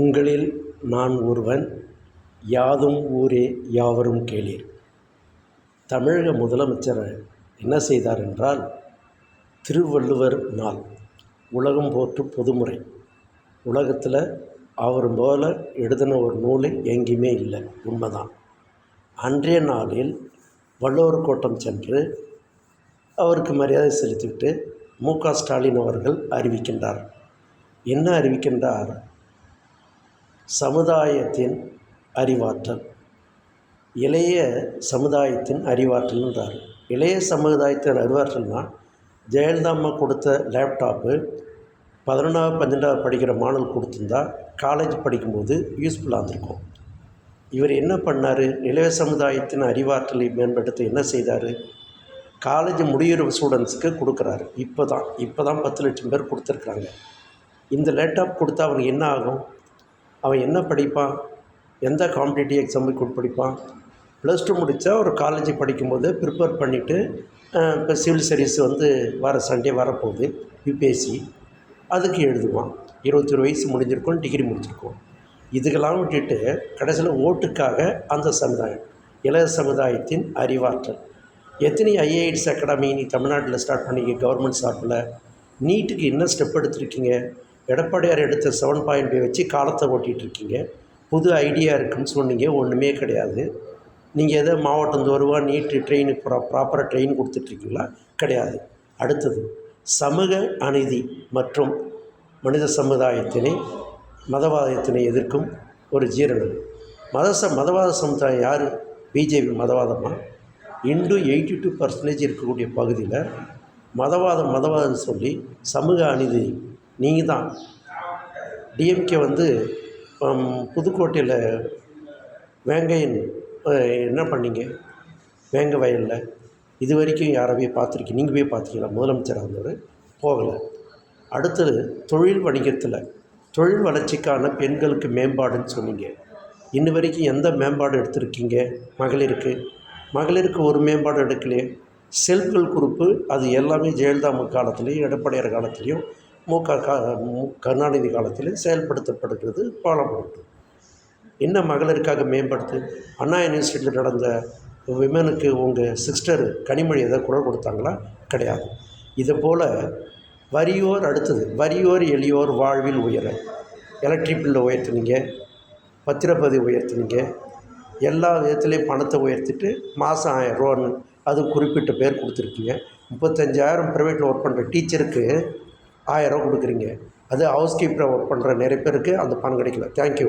உங்களில் நான் ஒருவன் யாதும் ஊரே யாவரும் கேளீர். தமிழக முதலமைச்சர் என்ன செய்தார் என்றால் திருவள்ளுவர் நாள் உலகம் போற்று பொதுமுறை. உலகத்தில் அவர் போல் எழுதின ஒரு நூல் எங்கேயுமே இல்லை உண்மைதான். அன்றைய நாளில் வள்ளுவர் கோட்டம் சென்று அவருக்கு மரியாதை செலுத்திவிட்டு மு க ஸ்டாலின் அவர்கள் அறிவிக்கின்றார். என்ன அறிவிக்கின்றார்? சமுதாயத்தின் அறிவாற்றல். இளைய சமுதாயத்தின் அறிவாற்றல்ன்றார் இளைய சமுதாயத்தின் அறிவாற்றல்னால் ஜெயலலிதா அம்மா கொடுத்த லேப்டாப்பு பதினொன்றாவது பன்னெண்டாவது படிக்கிற மாணவர் கொடுத்துருந்தா காலேஜ் படிக்கும்போது யூஸ்ஃபுல்லாக இருந்திருக்கும். இவர் என்ன பண்ணார்? இளைய சமுதாயத்தின் அறிவாற்றலை மேம்படுத்த என்ன செய்தார்? காலேஜ் முடிகிற ஸ்டூடெண்ட்ஸுக்கு கொடுக்குறாரு. இப்போ தான் இப்போ தான் பத்து லட்சம் பேர் கொடுத்துருக்குறாங்க. இந்த லேப்டாப் கொடுத்தா அவனுக்கு என்ன ஆகும்? அவன் என்ன படிப்பான்? எந்த காம்படிட்டிவ் எக்ஸாமுக்கு படிப்பான் ப்ளஸ் டூ முடித்தா ஒரு காலேஜ் படிக்கும்போது ப்ரிப்பேர் பண்ணிவிட்டு இப்போ சிவில் சர்வீஸ் வந்து வர சண்டே வரப்போகுது யூபிஎஸ்சி அதுக்கு எழுதுவான். இருபத்தொரு வயசு முடிஞ்சிருக்கும் டிகிரி முடிச்சிருக்கும். இதுக்கெல்லாம் விட்டுட்டு கடைசியில் ஓட்டுக்காக அந்த சமுதாயம் இளைய சமுதாயத்தின் அறிவாற்றல். எத்தனை ஐஏஎஸ் அகாடமி நீ தமிழ்நாட்டில் ஸ்டார்ட் பண்ணிக்க கவர்மெண்ட் சார்பில்? நீட்டுக்கு என்ன ஸ்டெப் எடுத்திருக்கீங்க? எடப்பாடியார் எடுத்த செவன் பாயிண்ட் ஃபைவ் வச்சு காலத்தை ஓட்டிகிட்டு இருக்கீங்க புது ஐடியா இருக்குன்னு சொன்னீங்க ஒன்றுமே கிடையாது. நீங்கள் எதோ மாவட்டம் தோறுவா நீட்டு ட்ரெயினுக்கு ப்ரா ப்ராப்பராக ட்ரெயின் கொடுத்துட்ருக்கீங்களா? கிடையாது. அடுத்தது சமூக அநீதி மற்றும் மனித சமுதாயத்தினை மதவாதத்தினை எதிர்க்கும் ஒரு ஜீரணம். மத ச மதவாத சமுதாயம் யார்? பிஜேபி மதவாதமாக இன்டு எயிட்டி டூ பர்சன்டேஜ் இருக்கக்கூடிய பகுதியில் மதவாதம் மதவாதம்னு சொல்லி சமூக அநீதி நீங்கள் தான் டிஎம்கே வந்து புதுக்கோட்டையில் வேங்கையின் என்ன பண்ணீங்க? வேங்க வயலில். இது வரைக்கும் யாராவே பார்த்துருக்கீங்க? நீங்கள் போய் பார்த்தீங்களா முதலமைச்சராக இருந்தவர்? போகலை. அடுத்தது தொழில் வணிகத்தில் தொழில் வளர்ச்சிக்கான பெண்களுக்கு மேம்பாடுன்னு சொன்னீங்க. இன்ன வரைக்கும் எந்த மேம்பாடு எடுத்திருக்கீங்க? மகளிருக்கு. மகளிருக்கு ஒரு மேம்பாடு எடுக்கலையே. செல்ஃப் ஹெல்ப் குரூப்பு அது எல்லாமே ஜெயலலிதா காலத்துலேயும் எடப்பாடியார் காலத்துலேயும் மு க கா மு கருணாநிதி காலத்தில் செயல்படுத்தப்படுகிறது பாலப்படுது என்ன மகளிருக்காக மேம்படுத்து? அண்ணா யூனிவர்சிட்டியில் நடந்த விமனுக்கு உங்கள் சிஸ்டர் கனிமொழி எதாவது குரல் கொடுத்தாங்களா? கிடையாது. இதை போல் வரியோர் அடுத்தது வரியோர் எளியோர் வாழ்வில் உயர எலக்ட்ரிக் பில்லை உயர்த்துனீங்க பத்திரப்பதிவு உயர்த்தினீங்க எல்லா விதத்துலேயும் பணத்தை உயர்த்திட்டு மாதம் ஆயிரரூவான்னு அது குறிப்பிட்ட பேர் கொடுத்துருக்கீங்க. முப்பத்தஞ்சாயிரம் ப்ரைவேட்டில் ஒர்க் பண்ணுற டீச்சருக்கு ஆயிரரூவா கொடுக்குறீங்க. அது ஹவுஸ் கீப்பராக ஒர்க் பண்ணுற நிறைய பேருக்கு அந்த பணம் கிடைக்கல. தேங்க்யூ